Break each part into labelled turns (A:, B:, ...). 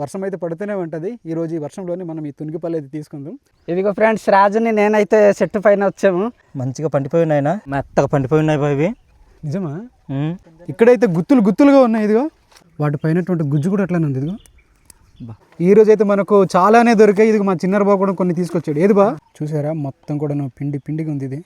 A: వర్షం అయితే పడుతూనే ఉంటుంది. ఈ రోజు ఈ వర్షంలోనే మనం ఈ తునిగిపల్లి అయితే తీసుకుందాం.
B: ఇదిగో ఫ్రెండ్స్ రాజుని నేనైతే చెట్టు పైన వచ్చాము.
C: మంచిగా పండిపోయి ఉన్నాయి మెత్తగా పండిపోయి ఉన్నాయి బావి ఇవి.
A: నిజమా. ఇక్కడైతే గుత్తులు గుత్తులుగా ఉన్నాయి ఇదిగో. వాటి పైనటువంటి గుజ్జు కూడా అట్లానే ఉంది ఇదిగో. ఈ రోజు అయితే మనకు చాలానే దొరికాయి. ఇది మా చిన్నర బాబు కూడా కొన్ని తీసుకొచ్చాడు. ఏది బా? చూసారా? మొత్తం కూడా పిండి పిండిగా ఉంది ఇది.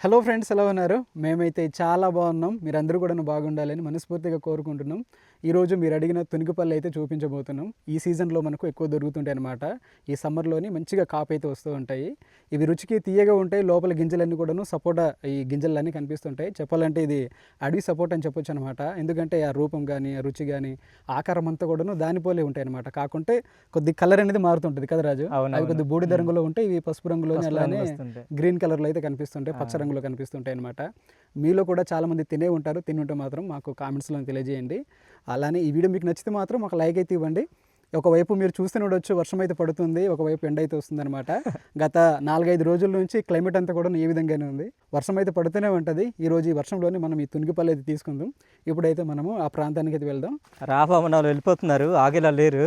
A: హలో ఫ్రెండ్స్ ఎలా ఉన్నారు? మేమైతే చాలా బాగున్నాం. మీరందరూ కూడా బాగుండాలని మనస్ఫూర్తిగా కోరుకుంటున్నాం. ఈరోజు మీరు అడిగిన తునిగిపల్లి అయితే చూపించబోతున్నాం. ఈ సీజన్లో మనకు ఎక్కువ దొరుకుతుంటాయి అనమాట ఈ సమ్మర్లోని మంచిగా కాపు అయితే వస్తూ ఉంటాయి. ఇవి రుచికి తీయగా ఉంటాయి. లోపల గింజలన్నీ కూడాను సపోటా ఈ గింజలన్నీ కనిపిస్తుంటాయి. చెప్పాలంటే ఇది అడవి సపోటా అని చెప్పొచ్చు అనమాట ఎందుకంటే ఆ రూపం కానీ ఆ రుచి కానీ ఆకారం అంతా కూడాను దాని పోలే ఉంటాయి అనమాట కాకుంటే కొద్ది కలర్ అనేది మారుతుంటుంది కదా రాజు? అవి కొద్ది బూడిద రంగులో ఉంటాయి. ఇవి పసుపు రంగులోని అలానే
C: రంగులో వస్తుంటాయి.
A: గ్రీన్ కలర్లో అయితే కనిపిస్తుంటాయి. పచ్చ రంగులో కనిపిస్తుంటాయి అనమాట మీలో కూడా చాలా మంది తినే ఉంటారు తిని ఉంటే మాత్రం మాకు కామెంట్స్లో తెలియజేయండి. అలానే ఈ వీడియో మీకు నచ్చితే మాత్రం ఒక లైక్ అయితే ఇవ్వండి. ఒకవైపు మీరు చూస్తూనే ఉండొచ్చు వర్షం అయితే పడుతుంది ఒకవైపు ఎండ అయితే వస్తుంది అనమాట గత నాలుగైదు రోజుల నుంచి క్లైమేట్ అంతా కూడా ఈ విధంగానే ఉంది. వర్షం అయితే పడుతూనే ఉంటుంది. ఈ రోజు ఈ వర్షంలోనే మనం ఈ తునిగిపల్లి అయితే తీసుకుందాం. ఇప్పుడైతే మనము ఆ ప్రాంతానికి అయితే వెళ్దాం.
C: రాబాబు వాళ్ళు వెళ్ళిపోతున్నారు ఆగేలా లేరు.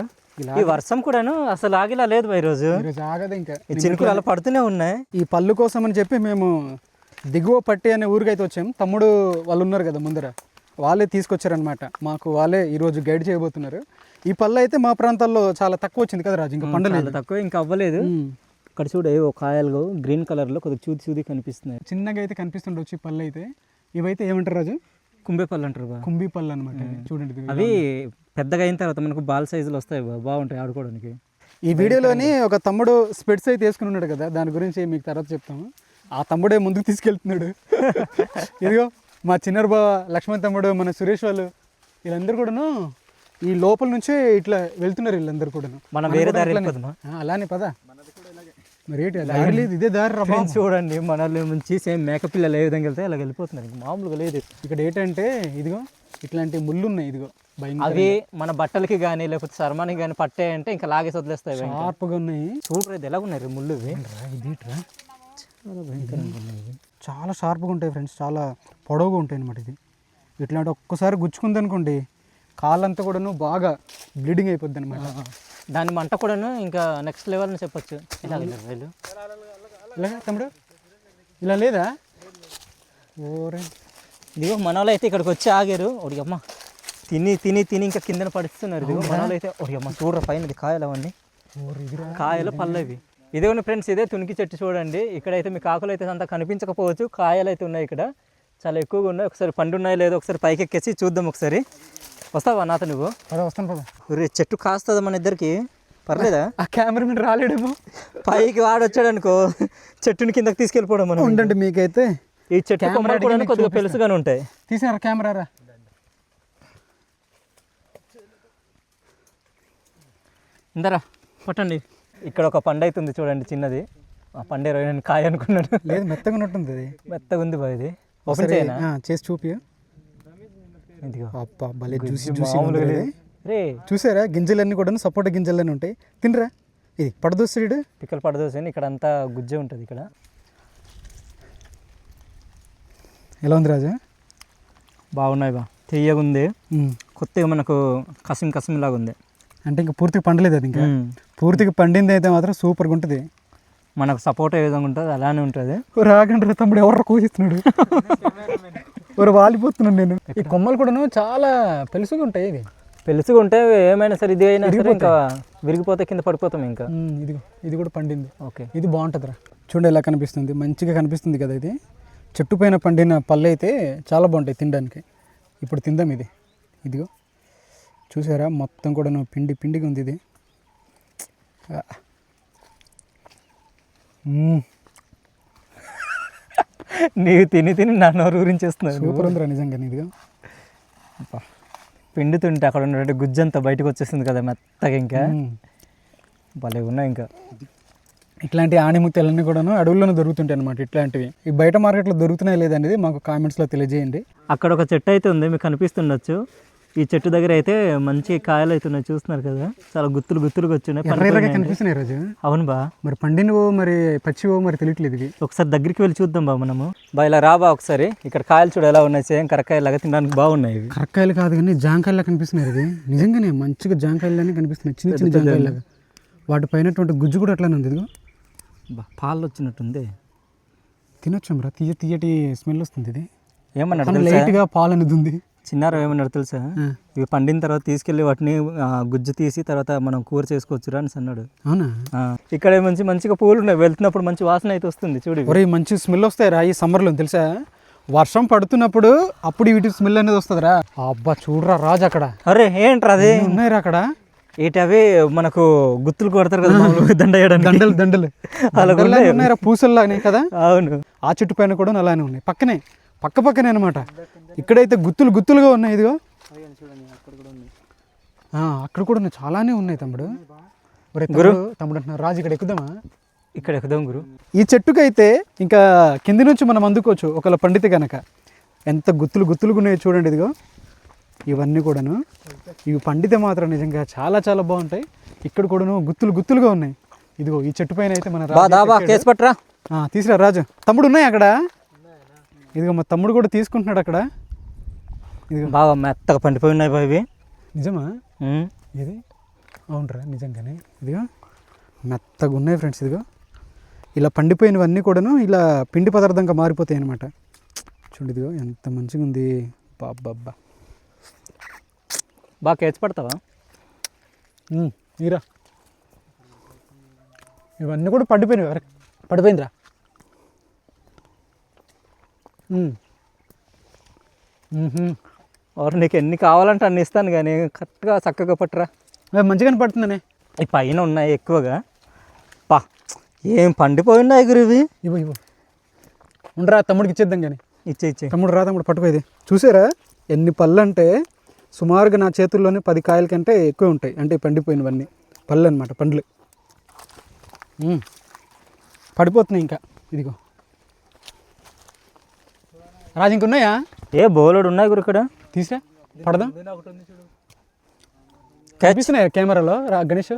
C: ఈ వర్షం కూడాను అసలు ఆగేలా లేదు ఈరోజు.
A: ఈరోజు ఆగదు ఇంకా.
C: చినుకులు అలా పడుతూనే ఉన్నాయి.
A: ఈ పళ్ళు కోసం అని చెప్పి మేము దిగువ పట్టి అనే ఊరికి అయితే వచ్చాం. తమ్ముడు వాళ్ళు ఉన్నారు కదా ముందర. వాళ్ళే తీసుకొచ్చారనమాట మాకు వాళ్ళే ఈరోజు గైడ్ చేయబోతున్నారు. ఈ పళ్ళు అయితే మా ప్రాంతాల్లో చాలా తక్కువ వచ్చింది కదా రాజు? ఇంకా పండలేదు
C: చాలా తక్కువ ఇంకా అవ్వలేదు. ఇక్కడ చూడ ఓ కాయలు గ్రీన్ కలర్లో కొద్దిగా చూది చూది కనిపిస్తున్నాయి.
A: చిన్నగా అయితే కనిపిస్తుండొచ్చు ఈ పళ్ళు అయితే. ఇవైతే ఏమంటారు రాజు?
C: కుంభేపల్లి అంటారు బా
A: కుంభీ పళ్ళు అనమాట చూడండి.
C: అవి పెద్దగా అయిన తర్వాత మనకు బాల్ సైజులు వస్తాయి బాగుంటాయి ఆడుకోవడానికి.
A: ఈ వీడియోలోని ఒక తమ్ముడు స్పెట్స్ అయితే వేసుకుని ఉన్నాడు కదా. దాని గురించి మీకు తర్వాత చెప్తాము. ఆ తమ్ముడే ముందుకు తీసుకెళ్తున్నాడు. ఇదిగో మా చిన్నర బావ లక్ష్మణ్ తమ్ముడు మన సురేష్ వాళ్ళు వీళ్ళందరూ కూడాను ఈ లోపల నుంచే ఇట్లా వెళ్తున్నారు వీళ్ళందరూ కూడాను.
C: మనం వేరే దారి
A: అలానే పద. మరి దారి లేదు ఇదే దారి రా బాబు.
C: ఫ్రెండ్స్ చూడండి మనలో నుంచి సేమ్ మేక పిల్లలు ఏ విధంగా వెళ్తే అలా వెళ్ళిపోతున్నారు. ఇంక మామూలుగా లేదు.
A: ఇక్కడ ఏంటంటే ఇదిగో ఇట్లాంటి ముళ్ళు ఉన్నాయి ఇదిగో
C: అవి మన బట్టలకి కానీ లేకపోతే చర్మానికి కానీ పట్టాయంటే ఇంకా లాగేసి వదిలేస్తాయి.
A: షార్ప్గా ఉన్నాయి.
C: చూడరు ఇది ఎలా ఉన్నాయి ముళ్ళు ఇవి?
A: ఇది.
C: చాలా భయంకరంగా ఉన్నాయి.
A: చాలా షార్ప్గా ఉంటాయి ఫ్రెండ్స్ చాలా పొడవుగా ఉంటాయి అనమాట ఇది. ఇట్లాంటి ఒక్కసారి గుచ్చుకుంది అనుకోండి కాళ్ళంతా కూడాను బాగా బ్లీడింగ్ అయిపోద్ది అనమాట
C: దాని మంట కూడాను ఇంకా నెక్స్ట్ లెవెల్ అని చెప్పొచ్చు. ఇలా వెళ్ళారు వీళ్ళు?
A: ఇలా తమ్ముడు? ఇలా లేదా? ఓరే.
C: ఇదిగో మన వాళ్ళు అయితే ఇక్కడికి వచ్చి ఆగారు. ఒకటి అమ్మ తిని తిని తిని ఇంకా కిందన పడిస్తున్నారు. ఇదిగో మన వాళ్ళు అయితే ఒకటి అమ్మ చూడరా పైన ఇది కాయలు అవన్నీ కాయలు పల్లవి ఇదిగోండి ఫ్రెండ్స్ ఇదే తునికి చెట్టు చూడండి. ఇక్కడైతే మీకు ఆకులు అయితే అంత కనిపించకపోవచ్చు కాయలు అయితే ఉన్నాయి ఇక్కడ. చాలా ఎక్కువగా ఉన్నాయి. ఒకసారి పండు ఉన్నాయో లేదో ఒకసారి పైకి ఎక్కేసి చూద్దాం ఒకసారి. వస్తావా నాతో నువ్వు?
A: వస్తాను పద.
C: ఒరే చెట్టు కాస్తుందా మన ఇద్దరికి? పర్లేదా?
A: ఆ కెమెరామెన్ రాలేడేమో.
C: పైకి వాడు వచ్చాడు అనుకో చెట్టుని కిందకి తీసుకెళ్ళిపోవడం మనం.
A: ఉండండి మీకైతే.
C: ఈ చెట్టు కొమ్మలు కూడా కొద్దిగా. పెలుసుగానే ఉంటాయి.
A: తీసినారా కెమెరా రా.
C: ఇందరా పట్టండి. ఇక్కడ ఒక పండు అవుతుంది చూడండి చిన్నది. ఆ పండు ఇరవై నేను కాయ అనుకున్నాను.
A: లేదు మెత్తగా ఉన్నట్టుంది అది.
C: మెత్తగా ఉంది బా ఇది. ఓపెన్ చేయనా?
A: చేసి చూపి
C: ఇదిగో.
A: భలే చూసి చూసి.
C: రే.
A: చూసారా? గింజలన్నీ కూడా సపోటా గింజలన్నీ ఉంటాయి. తినరా? ఇది పడదోస్తుడు
C: పిక్కలు పడదోసని ఇక్కడ అంతా గుజ్జే ఉంటుంది ఇక్కడ.
A: ఎలా ఉంది రాజా?
C: బాగున్నాయి బా. తీయగా ఉంది. కొత్తగా మనకు కసిం కసిం లాగా ఉంది
A: అంటే ఇంకా పూర్తిగా పండలేదు అది ఇంకా. పూర్తిగా పండింది అయితే మాత్రం సూపర్గా ఉంటుంది.
C: మనకు సపోర్ట్ ఏ విధంగా ఉంటుంది అలానే ఉంటుంది.
A: రాగండి రా తమ్ముడు ఎవరు కోసిస్తున్నాడు. ఎవరు వాలిపోతున్నాను నేను. ఈ కొమ్మలు కూడాను చాలా పెలుసుగా ఉంటాయి ఇవి.
C: పెలుసుగా ఉంటే ఏమైనా సరే ఇది అయినా సరే ఇంకా విరిగిపోతే కింద పడిపోతాం ఇంకా.
A: ఇదిగో ఇది కూడా పండింది.
C: ఓకే.
A: ఇది బాగుంటుందిరా. చూడండి ఎలా కనిపిస్తుంది. మంచిగా కనిపిస్తుంది కదా ఇది. చెట్టు పైన పండిన పళ్ళు అయితే చాలా బాగుంటాయి తినడానికి. ఇప్పుడు తిందాం ఇది. ఇదిగో. చూసారా? మొత్తం కూడా పిండి పిండిగా ఉంది ఇది.
C: నీవు తిని తిని నా నోరు
A: సూపర్ ఉందిరా నిజంగా
C: అబ్బా. పిండుతుంటే అక్కడ ఉన్నటువంటి గుజ్జంతా బయటకు వచ్చేస్తుంది కదా మెత్తగా ఇంకా. భలే ఉన్నాయి ఇంకా.
A: ఇట్లాంటి ఆణిముత్యాలన్నీ కూడాను అడవుల్లోనే దొరుకుతుంటాయి అనమాట ఇట్లాంటివి. ఈ బయట మార్కెట్లో దొరుకుతున్నాయి లేదనేది మాకు కామెంట్స్లో తెలియజేయండి.
C: అక్కడ ఒక చెట్టు అయితే ఉంది మీకు కనిపిస్తుండొచ్చు. ఈ చెట్టు దగ్గర అయితే మంచి కాయలు అయితే ఉన్నాయి. చూస్తున్నారు కదా? చాలా గుత్తులు గుత్తులుగా వచ్చినాయి.
A: కనిపిస్తున్నాయి రాజు
C: అవును బా.
A: మరి పండినవో మరి పచ్చివో మరి తెలియట్లేదు ఇవి.
C: ఒకసారి దగ్గరికి వెళ్ళి చూద్దాం బా మనము. బా ఇలా రాబా ఒకసారి. ఇక్కడ కాయలు చూడు ఎలా ఉన్నాయి. సేమ్ కరకాయలాగా తినడానికి బాగున్నాయి ఇవి.
A: కరక్కాయలు కాదు కానీ జాంకాయలా కనిపిస్తున్నాయి ఇవి. నిజంగానే మంచిగా జాంకాయలానే కనిపిస్తున్నాయి. చిన్న చిన్న జాంకాయలాగా వాటి పైనటువంటి గుజ్జు కూడా అట్లానే ఉంది ఇదిగో.
C: బా పాలు వచ్చినట్టుంది.
A: తినొచ్చు రా. తీయ తీయటి స్మెల్ వస్తుంది ఇది.
C: తెలుసా?
A: లైట్గా పాలు అనేది ఉంది.
C: చిన్నారా ఏమన్నాడు తెలుసా. ఇవి పండిన తర్వాత తీసుకెళ్ళి వాటిని గుజ్జు తీసి తర్వాత మనం కూర చేసుకోవచ్చురా అని అన్నాడు.
A: అవునా?
C: ఇక్కడ మంచి మంచిగా పూలు ఉన్నాయి వెళ్తున్నప్పుడు మంచి వాసన అయితే వస్తుంది చూడు.
A: ఒరే మంచి స్మెల్ వస్తాయి రా ఈ సమ్మర్లో తెలుసా? వర్షం పడుతున్నప్పుడు అప్పుడు వీటి స్మెల్ అనేది వస్తుందిరా. అబ్బా చూడరా రాజు అక్కడ.
C: అరే ఏంట్రా అది?
A: ఉన్నాయిరా అక్కడ?
C: ఏంటి అవి? మనకు గుత్తులు కొడతారు కదా దండ
A: దండలు దండలు. ఉన్నాయిరా పూసల్లానే కదా?
C: అవును.
A: ఆ చెట్టు పైన కూడా అలానే ఉన్నాయి. పక్కనే. పక్క పక్కనే అనమాట ఇక్కడైతే గుత్తులు గుత్తులుగా ఉన్నాయి ఇదిగో. అక్కడ కూడా ఉన్నాయి చాలానే ఉన్నాయి తమ్ముడు. ఒరే తమ్ముడు అంటున్నారు రాజు ఇక్కడ ఎక్కుదామా?
C: ఇక్కడ ఎక్కుదాం గురు.
A: ఈ చెట్టుకైతే ఇంకా కింది నుంచి మనం అందుకోవచ్చు ఒకవేళ పండితే కనుక ఎంత గుత్తులు గుత్తులుగా ఉన్నాయో చూడండి ఇదిగో. ఇవన్నీ కూడాను. ఇవి పండితే మాత్రం నిజంగా చాలా చాలా బాగుంటాయి. ఇక్కడ కూడాను గుత్తులు గుత్తులుగా ఉన్నాయి. ఇదిగో ఈ చెట్టు పైన అయితే మన రాజు.
C: కేసు పట్టరా.
A: తీసురా రాజు. తమ్ముడు ఉన్నాయి అక్కడ? ఇదిగో మా తమ్ముడు కూడా తీసుకుంటున్నాడు అక్కడ. ఇదిగో.
C: బాగా మెత్తగా పండిపోయి ఉన్నాయి బా ఇవి.
A: నిజమా. ఇది? అవునరా నిజంగానే. ఇదిగో. మెత్తగా ఉన్నాయి ఫ్రెండ్స్ ఇదిగో. ఇలా పండిపోయినవన్నీ కూడాను ఇలా పిండి పదార్థంగా మారిపోతాయి అనమాట చూడు ఇదిగో ఎంత మంచిగా ఉంది. బాబ్బా
C: బాగా కేసు పడతావా?
A: ఈరా ఇవన్నీ కూడా పండిపోయినవి పడిపోయిందిరా.
C: ఎవరు నీకు ఎన్ని కావాలంటే అన్ని ఇస్తాను కానీ కరెక్ట్గా చక్కగా పట్టురా.
A: మంచిగానే పడుతుందనే.
C: ఈ పైన ఉన్నాయి ఎక్కువగా. పా ఏం పండిపోయి ఉన్నాయి గురు ఇవి?
A: ఇవ్వు ఇవ్వు. ఉండరా తమ్ముడికి ఇచ్చేద్దాం కానీ.
C: ఇచ్చే ఇచ్చే.
A: తమ్ముడు రా తమ్ముడు పట్టుకోది చూసారా? ఎన్ని పళ్ళు అంటే సుమారుగా నా చేతుల్లోనే పది కాయల కంటే ఎక్కువ ఉంటాయి. అంటే పండిపోయినవన్నీ. పళ్ళు అనమాట పండ్లు. పడిపోతున్నాయి ఇంకా. ఇదిగో. రాజు ఇంకున్నాయా?
C: ఏ బోలెడు ఉన్నాయి గురు ఇక్కడ.
A: తీసా పడదాం? కనిపిస్తున్నాయా కెమెరాలో? రా గణేష్?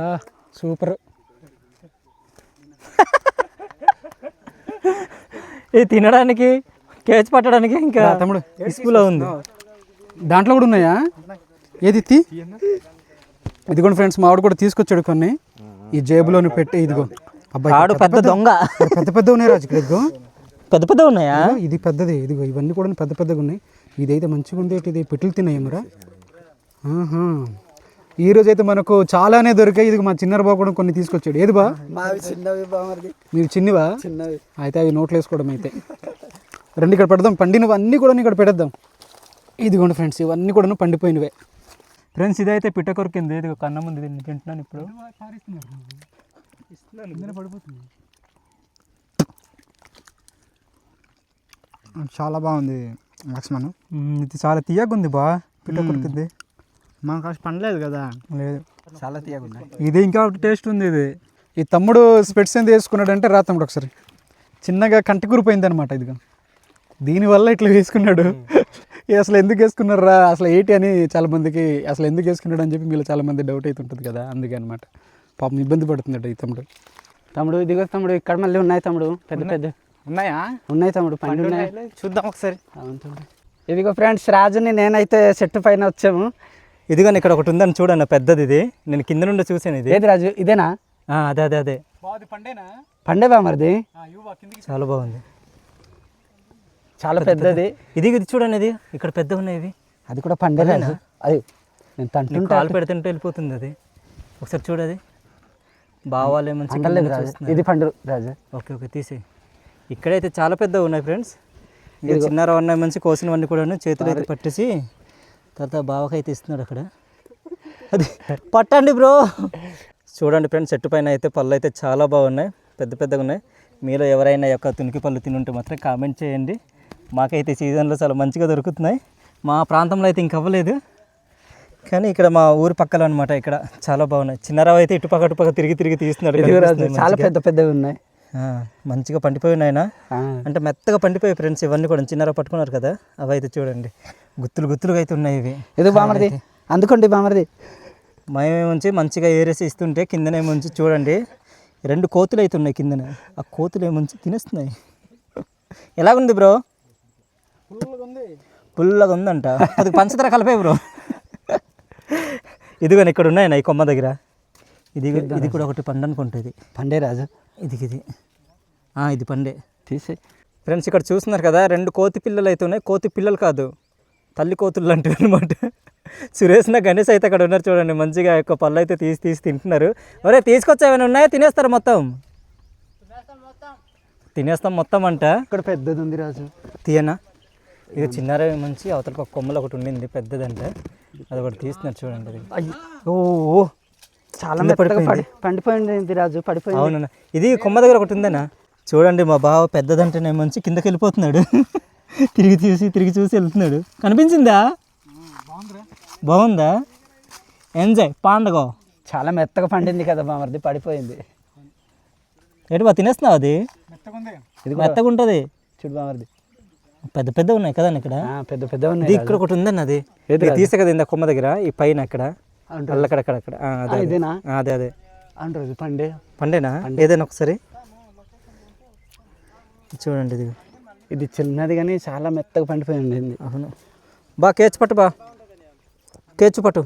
A: ఆ, సూపర్.
C: ఇది తినడానికి కేచి పట్టడానికి ఇంకా
A: తమ్ముడు.
C: ఇసుకులో ఉంది.
A: దాంట్లో కూడా ఉన్నాయా? ఏది ఇత్తి ఇదిగోండి ఫ్రెండ్స్ మావాడు కూడా తీసుకొచ్చాడు కొన్ని. ఈ జేబులోని పెట్టి ఇదిగో. అబ్బాయి
C: పెద్ద దొంగ.
A: పెద్ద పెద్ద ఉన్నాయి రాజు ఇక్కడ ఇదిగో.
C: పెద్ద పెద్ద ఉన్నాయా?
A: ఇది పెద్దది. ఇదిగో ఇవన్నీ కూడా పెద్ద పెద్దగా ఉన్నాయి. ఇదైతే మంచిగా ఉంది. ఇది పెట్టులు తిన్నాయేమరా ఆహా. ఈ రోజు అయితే మనకు చాలానే దొరికాయి. ఇది మా చిన్నర బాబు కూడా కొన్ని తీసుకొచ్చాడు. ఏది బా?
B: మావి చిన్నవి
A: మీరు. చిన్నవా?
B: చిన్నవి.
A: అయితే అవి నోట్లు వేసుకోవడం అయితే. రెండు ఇక్కడ పెడదాం. పండినవి అన్నీ కూడా ఇక్కడ పెడదాం ఇదిగోండి ఫ్రెండ్స్ ఇవన్నీ కూడా పండిపోయినవే.
C: ఫ్రెండ్స్ ఇదైతే పిట్ట కొరికింది. ఇది కన్న ముందు దీన్ని తింటున్నాను ఇప్పుడు.
D: చాలా బాగుంది లక్ష్మణ్.
A: ఇది చాలా తీయగా ఉంది బా. పిట్ట కొరికింది.
D: మనకు అసలు పండలేదు కదా.
A: లేదు.
D: చాలా తీయకుండా
A: ఇది ఇంకా టేస్ట్ ఉంది ఇది. ఈ తమ్ముడు స్పెట్స్ ఎంత వేసుకున్నాడంటే రా తమ్ముడు ఒకసారి. చిన్నగా కంటి కురిపోయింది అనమాట ఇదిగో. దీనివల్ల ఇట్లా వేసుకున్నాడు. ఏ అసలు ఎందుకు వేసుకున్నారు? రా అసలు ఏంటి అని చాలా మందికి అసలు ఎందుకు వేసుకున్నాడు అని చెప్పి మీలో చాలా మంది డౌట్ అయితే ఉంటుంది కదా. అందుకే అనమాట పాపం ఇబ్బంది పడుతున్నాడు ఈ తమ్ముడు.
B: తమ్ముడు ఇదిగో తమ్ముడు ఇక్కడ మళ్ళీ ఉన్నాయి తమ్ముడు. పెద్ద పెద్ద.
D: ఉన్నాయా?
B: ఉన్నాయి తమ్ముడు పండు ఉన్నాయి.
D: చూద్దాం ఒకసారి.
B: అవును తమ్ముడు. ఇదిగో ఫ్రెండ్స్ రాజుని నేనైతే చెట్టు పైన వచ్చాము.
C: ఇదిగోని ఇక్కడ ఒకటి ఉందని చూడన్న పెద్దది ఇది. నేను కింద నుండి చూసాను ఇది.
B: ఏది రాజు? ఇదేనా?
C: ఆ, అదే అదే అదే.
A: పండేనా?
B: పండే బామర్ది
C: చాలా బాగుంది.
B: చాలా పెద్దది.
C: ఇది ఇది చూడండి ఇది. ఇక్కడ పెద్ద ఉన్నాయి
B: అది కూడా పండే రాజు. అది నేను తంటుంటే
C: కాలు పెడుతుంటే వెళ్ళిపోతుంది అది. ఒకసారి చూడది బావాలు ఏమని
B: పండలేదు రాజు. ఇది పండు రాజు.
C: ఓకే ఓకే తీసేయి. ఇక్కడైతే చాలా పెద్దగా ఉన్నాయి ఫ్రెండ్స్. ఇంకా చిన్నరా ఉన్నాయి మంచి కోసినవన్నీ కూడా చేతులు అయితే పట్టేసి తర్వాత బావకి అయితే ఇస్తున్నాడు అక్కడ. అది పట్టండి బ్రో. చూడండి ఫ్రెండ్స్ చెట్టు పైన అయితే పళ్ళు అయితే చాలా బాగున్నాయి. పెద్ద పెద్దగా ఉన్నాయి. మీలో ఎవరైనా యొక్క తునికి పళ్ళు తినుంటే మాత్రం కామెంట్ చేయండి. మాకైతే సీజన్లో చాలా మంచిగా దొరుకుతున్నాయి. మా ప్రాంతంలో అయితే ఇంక అవ్వలేదు. కానీ ఇక్కడ మా ఊరు పక్కల అనమాట ఇక్కడ చాలా బాగున్నాయి. చిన్నరావు అయితే ఇటుపక్క అటుపక్క తిరిగి తిరిగి తీస్తున్నాడు.
B: చాలా. పెద్ద పెద్దవి ఉన్నాయి.
C: మంచిగా పండిపోయి ఉన్నాయన అంటే మెత్తగా పండిపోయి ఫ్రెండ్స్ ఇవన్నీ కూడా చిన్నరా పట్టుకున్నారు కదా అవి అయితే చూడండి. గుత్తులు గుత్తులుగా అయితే ఉన్నాయి ఇవి.
B: ఇది బామర్ది. అందుకోండి బామర్ది.
C: మేమేముంచి మంచిగా ఏరేసి ఇస్తుంటే కిందనేముంచి చూడండి. రెండు కోతులు అయితే ఉన్నాయి కిందన. ఆ కోతులు ఏముంచి తినేస్తున్నాయి. ఎలాగుంది బ్రో? పుల్లగా ఉందంట అది పంచదార కలిపే బ్రో. ఇదిగోని ఇక్కడ ఉన్నాయి ఈ కొమ్మ దగ్గర. ఇది ఇది కూడా ఒకటి పండు అనుకుంటుంది
B: పండే రాజు?
C: ఇది ఇది. ఇది పండే.
B: తీసే.
C: ఫ్రెండ్స్ ఇక్కడ చూస్తున్నారు కదా రెండు కోతి పిల్లలు అయితే ఉన్నాయి. కోతి పిల్లలు కాదు తల్లి కోతులు అంటారు అనమాట సురేష్ నా గణేష్ అయితే అక్కడ ఉన్నారు చూడండి. మంచిగా యొక్క పళ్ళు అయితే తీసి తీసి తింటున్నారు. ఒరే తీసుకొచ్చా ఏమైనా ఉన్నాయా? తినేస్తారు మొత్తం? తినేస్తాం మొత్తం అంట.
B: ఇక్కడ పెద్దది ఉంది రాజు.
C: తీయనా? ఇది చిన్నారే మంచి అవతలకి ఒక కొమ్మలు ఒకటి ఉండింది పెద్దదంట. అది ఒకటి తీస్తున్నారు చూడండి. అది
B: ఓ. చాలా మెత్తగా
C: పడిపోయింది.
B: పడి పండిపోయింది రాజు పడిపోయింది.
C: అవునన్నా. ఇది కొమ్మ దగ్గర ఒకటి ఉందన్నా చూడండి మా బావ పెద్దదంటేనే మంచి కిందకి వెళ్ళిపోతున్నాడు తిరిగి చూసి తిరిగి చూసి వెళ్తున్నాడు. కనిపించిందా? బాగుందా? ఎంజాయ్ పాండగో.
B: చాలా మెత్తగా పండింది కదా బామర్ది పడిపోయింది.
C: ఏంటి బా తినేస్తున్నావు అది?
B: ఇది
C: మెత్తగా ఉంటుంది
B: చూడు బామర్ది
C: పెద్ద పెద్ద ఉన్నాయి కదా ఇక్కడ?
B: ఆ, పెద్ద పెద్ద ఉన్నాయి
C: ఇక్కడ ఒకటి ఉందన్న అది.
B: ఏది
C: ఇది తీసే కదా ఇందా కొమ్మ దగ్గర? ఈ పైన అక్కడ?
B: అవును
C: అల్లకడక్కడ అక్కడ ఆ, అదే, అదే.
B: రాజు పండే.
C: పండేనా? ఏదైనా ఒకసారి? చూడండి ఇది.
B: ఇది చిన్నది కానీ చాలా మెత్తగా పండిపోయి ఉండింది.
C: అవును. బా కేచు పట్టు బా. కేచు పట్టు.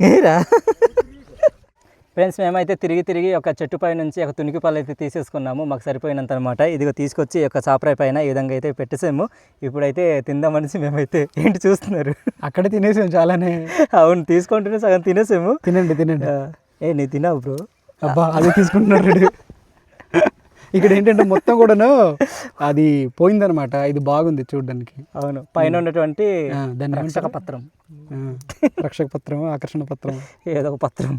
C: ఏరా? ఫ్రెండ్స్ మేమైతే తిరిగి తిరిగి ఒక చెట్టు పై నుంచి ఒక తునికి పళ్ళు అయితే తీసేసుకున్నాము. మాకు సరిపోయినంత అనమాట ఇదిగో తీసుకొచ్చి ఒక చాపరాయి పైన ఈ విధంగా అయితే పెట్టేసాము. ఇప్పుడైతే తిందామనేసి మేమైతే ఏంటి చూస్తున్నారు?
A: అక్కడే తినేసాం చాలానే.
C: అవును తీసుకుంటూనే సగం తినేసాము.
A: తినండి తినండి.
C: ఏ నీ తిన్నావు బ్రో?
A: అబ్బా అదే తీసుకుంటున్నాడు. ఇక్కడ ఏంటంటే మొత్తం కూడాను అది పోయిందనమాట. ఇది బాగుంది చూడడానికి.
C: అవును పైన ఉన్నటువంటి
A: ఆ, దాన్ని
C: రక్షక? పత్రం.
A: రక్షక పత్రం ఆకర్షణ పత్రం.
C: ఏదో ఒక పత్రం.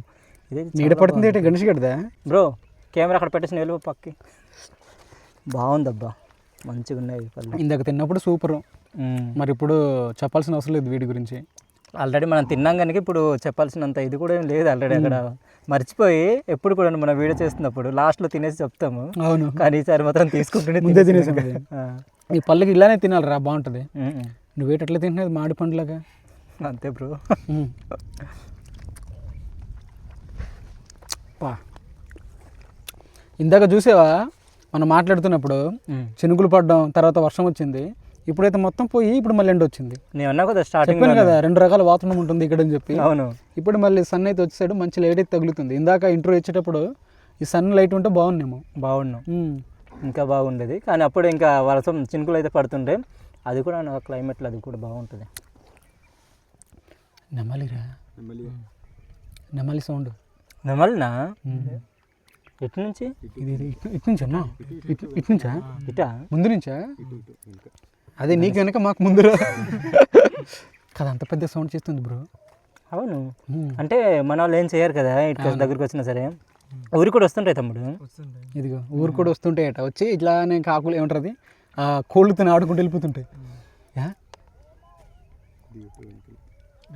C: ఇది
A: నీడ పడుతుంది ఏంటి? గణేష్ గడదా
C: బ్రో కెమెరా అక్కడ పెట్టేసి నిలువు పక్కి. బాగుందబ్బా. మంచిగా ఉన్నాయి
A: ఇందాక తిన్నప్పుడు సూపర్. మరి ఇప్పుడు చెప్పాల్సిన అవసరం లేదు వీడి గురించి.
C: ఆల్రెడీ మనం తిన్నాం కనుక ఇప్పుడు చెప్పాల్సినంత ఇది కూడా ఏం లేదు ఆల్రెడీ అక్కడ. మర్చిపోయి ఎప్పుడు కూడా మనం వీడియో చేస్తున్నప్పుడు లాస్ట్లో తినేసి చెప్తాము.
A: అవును.
C: కానీ ఈసారి మాత్రం తీసుకుంటూనే
A: ముందే
C: తినేసాం.
A: ఈ పళ్ళకి ఇలానే తినాలి రా బాగుంటుంది. నువ్వేటట్లా తింటున్నది మామిడి పండ్లాగా?
C: అంతే బ్రో.
A: ఉమ్. పా ఇందాక చూసావా? మనం మాట్లాడుతున్నప్పుడు. చినుకులు పడ్డం తర్వాత వర్షం వచ్చింది. ఇప్పుడైతే మొత్తం పోయి ఇప్పుడు మళ్ళీ ఎండ వచ్చింది.
C: నేను అన్నా కదా స్టార్టింగ్
A: చెప్పాను కదా రెండు రకాల వాతావరణం ఉంటుంది ఇక్కడ అని చెప్పి.
C: అవును.
A: ఇప్పుడు మళ్ళీ సన్ అయితే వచ్చేసాడు మంచి లైట్ అయితే తగులుతుంది. ఇందాక ఇంటర్వ్యూ ఇచ్చేటప్పుడు ఈ సన్ లైట్ ఉంటే బాగున్నాము
C: బాగున్నాం ఇంకా బాగుండేది. కానీ అప్పుడు ఇంకా వర్షం చినుకులు అయితే పడుతుంటే అది కూడా నా క్లైమేట్లో అది కూడా బాగుంటుంది.
A: నెమలిరా. నెమలి. సౌండ్
C: నెమలినా? ఎటు నుంచి?
A: ఇది ఇటు నుంచా ఇటు ఇటు నుంచా?
C: ఇటా?
A: ముందు నుంచా? అదే నీకు వెనక మాకు ముందురా కదా అంత పెద్ద సౌండ్ చేస్తుంది బ్రో.
C: అవును. అంటే మన వాళ్ళు ఏం చేయరు కదా ఇటు దగ్గరికి వచ్చినా సరే. ఊరికి కూడా వస్తుంటాయి తమ్ముడు?
A: ఇదిగో ఊరు కూడా వస్తుంటాయట. వచ్చి ఇట్లానే కాకులు ఏమంటారు అది? ఆ కోళ్ళతో ఆడుకుంటూ వెళ్ళిపోతుంటాయి.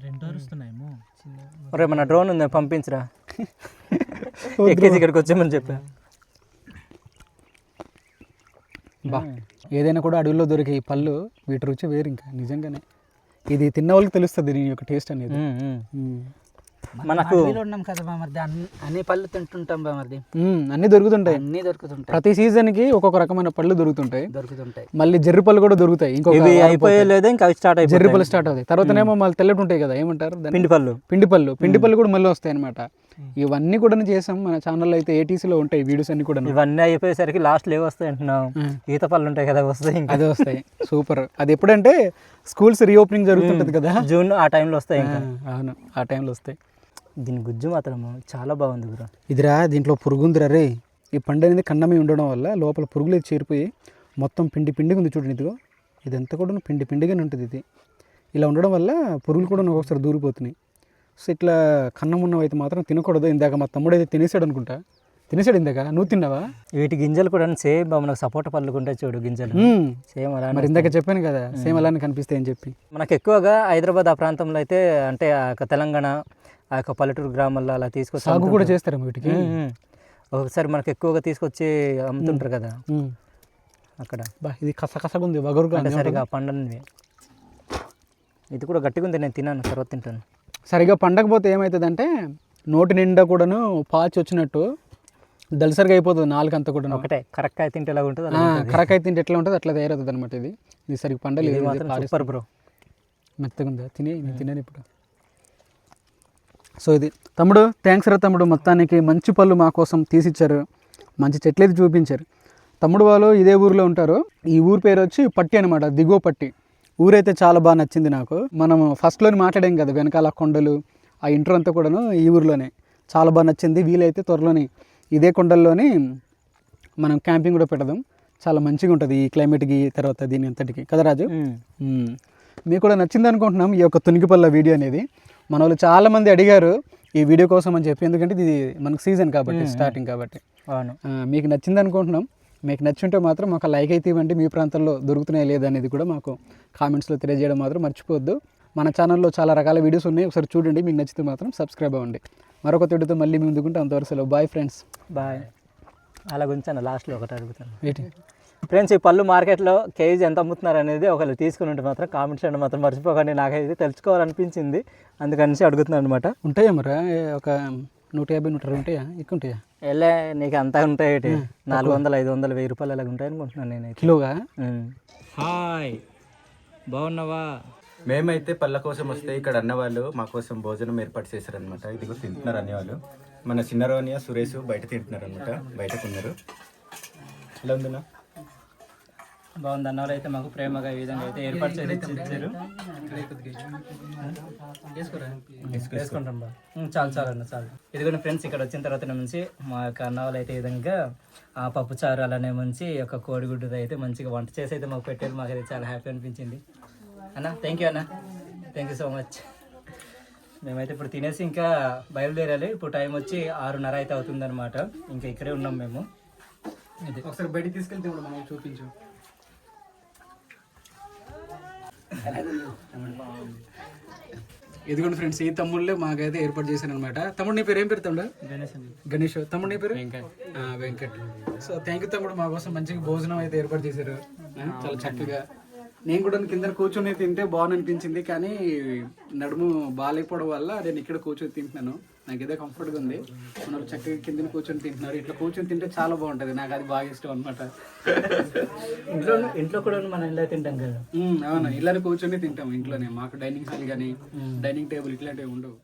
A: యా?
C: ఒరే మన డ్రోన్ ఉంది? పంపించరా. ఎక్కేసి ఇక్కడికి వచ్చామని చెప్పా.
A: బా ఏదైనా కూడా అడవిలో దొరికే ఈ పళ్ళు వీటి రుచి వేరు ఇంకా నిజంగానే. ఇది తిన్న వాళ్ళకి తెలుస్తుంది దీని యొక్క టేస్ట్ అనేది.
C: మనకు
B: ఉన్నాం కదా బామర్ది అన్ని అన్ని పళ్ళు తింటుంటాం బామర్ది
A: అన్నీ దొరుకుతుంటాయి.
B: అన్నీ దొరుకుతుంటాయి.
A: ప్రతి సీజన్కి ఒక్కొక్క రకమైన పళ్ళు దొరుకుతుంటాయి.
B: దొరుకుతుంటాయి.
A: మళ్ళీ జర్రి పళ్ళు కూడా దొరుకుతాయి.
C: ఇవి
A: వారం
C: అయిపోయే. లేదా ఇంకా స్టార్ట్ అయిపోయి
A: జర్రి పళ్ళు స్టార్ట్ అవుతాయి. తర్వాతనేమో మళ్ళీ తెల్లటి ఉంటాయి కదా ఏమంటారు?
C: పిండి పళ్ళు.
A: పిండి పళ్ళు. పిండి పళ్ళు కూడా మళ్ళీ వస్తాయి అనమాట ఇవన్నీ కూడా చేసాం. మన ఛానల్లో అయితే ఏటీసీలో ఉంటాయి వీడియోస్ అన్ని కూడా
C: ఇవన్నీ అయిపోయేసరికి లాస్ట్ లేవు వస్తాయి అంటున్నావు.
A: ఉమ్.
C: ఈత పళ్ళు ఉంటాయి కదా వస్తాయి
A: అదే వస్తాయి. సూపర్. అది ఎప్పుడంటే స్కూల్స్ రీఓపెనింగ్ జరుగుతుంటది కదా.
C: జూన్ ఆ టైంలో వస్తాయి
A: అవును. ఆ టైంలో వస్తాయి.
C: దీని గుజ్జు మాత్రం చాలా బాగుంది బ్రో.
A: ఇదిరా దీంట్లో పురుగుందిరా రే. ఈ పండు అనేది కన్నమి ఉండడం వల్ల లోపల పురుగులు అయితే చేరిపోయి మొత్తం పిండి పిండిగా ఉంది చూడండి ఇదిగో. ఇదంతా కూడా పిండి పిండిగానే ఉంటుంది ఇది. ఇలా ఉండడం వల్ల పురుగులు కూడా ఒక్కొక్కసారి దూరిపోతున్నాయి. సో ఇట్లా కన్నం ఉన్నవి అయితే మాత్రం తినకూడదు. ఇందాక మా తమ్ముడు అయితే తినేసాడు అనుకుంటా. తినేసాడు ఇందాక. నువ్వు తిన్నావా?
C: వీటి గింజలు కూడా సేమ్ మనకు సపోటా పళ్ళు ఉంటాయి చూడు గింజలు. సేమ్ అలా
A: మరి ఇందాక చెప్పాను కదా సేమ్ అలానే కనిపిస్తాయి అని చెప్పి.
C: మనకు ఎక్కువగా హైదరాబాద్ ఆ ప్రాంతంలో అయితే అంటే తెలంగాణ ఆ యొక్క పల్లెటూరు గ్రామాల్లో అలా తీసుకొచ్చి
A: సాగు కూడా. చేస్తారేమో వీటికి.
C: ఒక్కొక్కసారి మనకు ఎక్కువగా తీసుకొచ్చి అమ్ముతుంటారు కదా. అక్కడ.
A: బా ఇది కస కసగా ఉంది వగరుగా
C: అంటే
A: ఉంది.
C: సరిగా పండనివి. ఇది కూడా గట్టిగా ఉంది నేను తిన్నాను తర్వాత తింటాను.
A: సరిగా పండకపోతే ఏమవుతుందంటే నోటి నిండా కూడాను పాచి వచ్చినట్టు దలసరిగా అయిపోతుంది నాలుగంతా కూడా
C: ఒకటే కరెక్ట్ అయితే తింటే ఎలా ఉంటుంది? అలా ఉంటుంది.
A: కరక్ అయితే తింటే ఎట్లా ఉంటుంది? అట్లా తయారవుతుంది అనమాట ఇది. ఇది సరిగ్గా పండలేదు పారేస్తుంది.
C: Super bro.
A: మెత్తగా ఉందా? తిని నేను తిన్నాను ఇప్పుడు. సో ఇది. తమ్ముడు థ్యాంక్స్ రా తమ్ముడు. మొత్తానికి మంచి పళ్ళు మా కోసం తీసిచ్చారు. మంచి చెట్లు అయితే చూపించారు. తమ్ముడు వాళ్ళు ఇదే ఊరిలో ఉంటారు. ఈ ఊరి పేరు వచ్చి పట్టి అనమాట దిగువ పట్టి. ఊరైతే చాలా బాగా నచ్చింది నాకు. మనం ఫస్ట్లోని మాట్లాడాం కదా వెనకాల కొండలు ఆ ఇంటర్ అంతా కూడాను ఈ ఊరిలోనే. చాలా బాగా నచ్చింది వీలైతే త్వరలోని ఇదే కొండల్లోని మనం క్యాంపింగ్ కూడా పెడదాం చాలా మంచిగా ఉంటుంది ఈ క్లైమేట్కి తర్వాత దీని అంతటికి. కదా రాజు. మీకు కూడా నచ్చింది అనుకుంటున్నాం ఈ యొక్క తునిగిపల్ల వీడియో అనేది. మన వాళ్ళు చాలా మంది అడిగారు ఈ వీడియో కోసం అని చెప్పి ఎందుకంటే ఇది మనకు సీజన్ కాబట్టి స్టార్టింగ్ కాబట్టి. మీకు నచ్చింది అనుకుంటున్నాం. మీకు నచ్చుంటే మాత్రం మాకు లైక్ అయితే ఇవ్వండి. మీ ప్రాంతంలో దొరుకుతున్నాయి లేదా అనేది కూడా మాకు కామెంట్స్లో తెలియజేయడం మాత్రం మర్చిపోవద్దు. మన ఛానల్లో చాలా రకాల వీడియోస్ ఉన్నాయి. ఒకసారి చూడండి. మీకు నచ్చితే మాత్రం సబ్స్క్రైబ్ అవ్వండి. మరొక వీడియోతో మళ్ళీ మేము ముందుకుంటే అంతవరకు బాయ్ ఫ్రెండ్స్
C: బాయ్ అలా గుంచాను. లాస్ట్లో ఒకటి అడుగుతాను.
A: ఏంటి?
C: ఫ్రెండ్స్ ఈ పళ్ళు మార్కెట్లో కేజీ ఎంత అమ్ముతున్నారు అనేది ఒకళ్ళు తీసుకుని ఉంటే మాత్రం కామెంట్స్ చేయడం మాత్రం మర్చిపోకండి. నాకైతే తెలుసుకోవాలనిపించింది. అందుకని అడుగుతున్నాను అనమాట
A: ఉంటాయా మరి? ఒక నూట యాభై నూట అరవై ఉంటాయా? ఎక్కువ ఉంటాయా
C: వెళ్ళే నీకు అంతా ఉంటాయి ఏంటి? నాలుగు వందలు ఐదు వందలు వెయ్యి రూపాయలు అలాగ ఉంటాయి అనుకుంటున్నాను నేనైతే.
A: కిలోగా?
C: హాయ్. బాగున్నావా?
E: మేమైతే పళ్ళ కోసం వస్తే ఇక్కడ అన్నవాళ్ళు మా కోసం భోజనం ఏర్పాటు చేశారనమాట ఇది కూడా తింటున్నారు అనేవాళ్ళు మన చిన్నరోనియ సురేష్ బయట తింటున్నారు అనమాట బయటకు ఉన్నారు ఎలా ఉందన్నా
C: బాగుంది అన్నవాళ్ళు అయితే మాకు ప్రేమగా ఈ విధంగా అయితే ఏర్పాటు చేసి ఇచ్చారు. వేసుకుంటాం బా చాలు చాలు అన్న చాలు. ఇదిగోండి ఫ్రెండ్స్ ఇక్కడ వచ్చిన తర్వాత నుంచి మా యొక్క అన్న వాళ్ళు అయితే ఈ విధంగా ఆ పప్పు చారు అలానే మంచి ఈ యొక్క కోడిగుడ్డు అయితే మంచిగా వంట చేసి అయితే మాకు పెట్టారు. మాకైతే చాలా హ్యాపీ అనిపించింది. అన్న థ్యాంక్ యూ అన్న. థ్యాంక్ యూ సో మచ్ మేమైతే ఇప్పుడు తినేసి ఇంకా బయలుదేరాలి. ఇప్పుడు టైం వచ్చి ఆరున్నర అయితే అవుతుందన్నమాట. ఇంకా ఇక్కడే ఉన్నాం మేము.
A: ఒకసారి బయటికి తీసుకెళ్తే మనం చూపించు. ఇదిగోండి ఫ్రెండ్స్ ఈ తమ్ముళ్ళే మాకైతే ఏర్పాటు చేశాను అనమాట తమ్ముడు నీ పేరు ఏం పేరు తమ్ముడు? గణేష్ తమ్ముడు నీ పేరు? వెంకట్. సో థ్యాంక్ యూ తమ్ముడు మా కోసం మంచిగా భోజనం అయితే ఏర్పాటు చేశారు. చాలా చక్కగా. నేను కూడా కింద కూర్చొని తింటే బాగుంది అనిపించింది కానీ నడుము బాగాలేకపోవడం వల్ల నేను ఇక్కడ కూర్చొని తింటున్నాను. నాకు ఇదే కంఫర్ట్గా ఉంది. మన చక్కగా కింద కూర్చొని తింటున్నారు. ఇట్లా కూర్చొని తింటే చాలా బాగుంటుంది. నాకు అది బాగా ఇష్టం అనమాట
C: ఇంట్లో ఇంట్లో కూడా మనం ఇలా తింటాం కదా.
A: అవును. ఇళ్ళని కూర్చొని తింటాం ఇంట్లోనే. మాకు డైనింగ్ హాల్ కానీ డైనింగ్ టేబుల్ ఇట్లాంటివి ఉండవు.